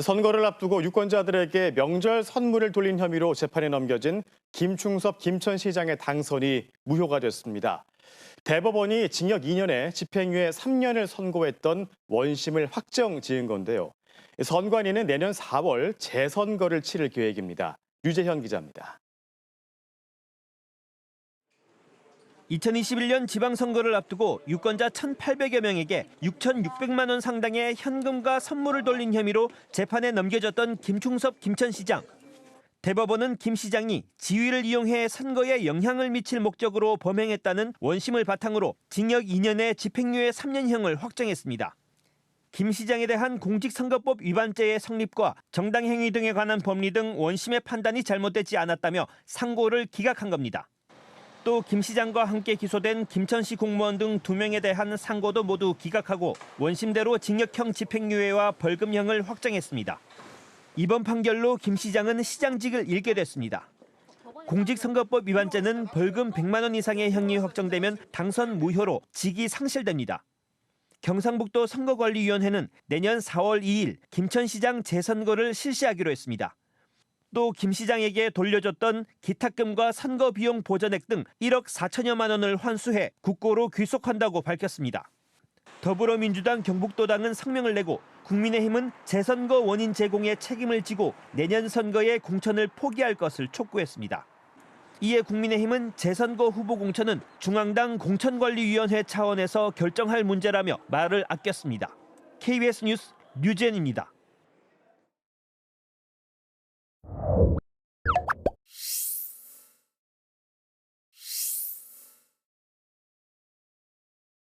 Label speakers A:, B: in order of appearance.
A: 선거를 앞두고 유권자들에게 명절 선물을 돌린 혐의로 재판에 넘겨진 김충섭 김천시장의 당선이 무효가 됐습니다. 대법원이 징역 2년에 집행유예 3년을 선고했던 원심을 확정 지은 건데요. 선관위는 내년 4월 재선거를 치를 계획입니다. 류재현 기자입니다.
B: 2021년 지방선거를 앞두고 유권자 1,800여 명에게 6,600만 원 상당의 현금과 선물을 돌린 혐의로 재판에 넘겨졌던 김충섭 김천시장. 대법원은 김 시장이 지위를 이용해 선거에 영향을 미칠 목적으로 범행했다는 원심을 바탕으로 징역 2년에 집행유예 3년형을 확정했습니다. 김 시장에 대한 공직선거법 위반죄의 성립과 정당행위 등에 관한 법리 등 원심의 판단이 잘못되지 않았다며 상고를 기각한 겁니다. 또 김 시장과 함께 기소된 김천시 공무원 등두 명에 대한 상고도 모두 기각하고 원심대로 징역형 집행유예와 벌금형을 확정했습니다. 이번 판결로 김 시장은 시장직을 잃게 됐습니다. 공직선거법 위반죄는 벌금 100만 원 이상의 형이 확정되면 당선 무효로 직이 상실됩니다. 경상북도 선거관리위원회는 내년 4월 2일 김천시장 재선거를 실시하기로 했습니다. 또 김 시장에게 돌려줬던 기탁금과 선거 비용 보전액 등 1억 4천여만 원을 환수해 국고로 귀속한다고 밝혔습니다. 더불어민주당 경북도당은 성명을 내고 국민의힘은 재선거 원인 제공에 책임을 지고 내년 선거에 공천을 포기할 것을 촉구했습니다. 이에 국민의힘은 재선거 후보 공천은 중앙당 공천관리위원회 차원에서 결정할 문제라며 말을 아꼈습니다. KBS 뉴스 류젠입니다.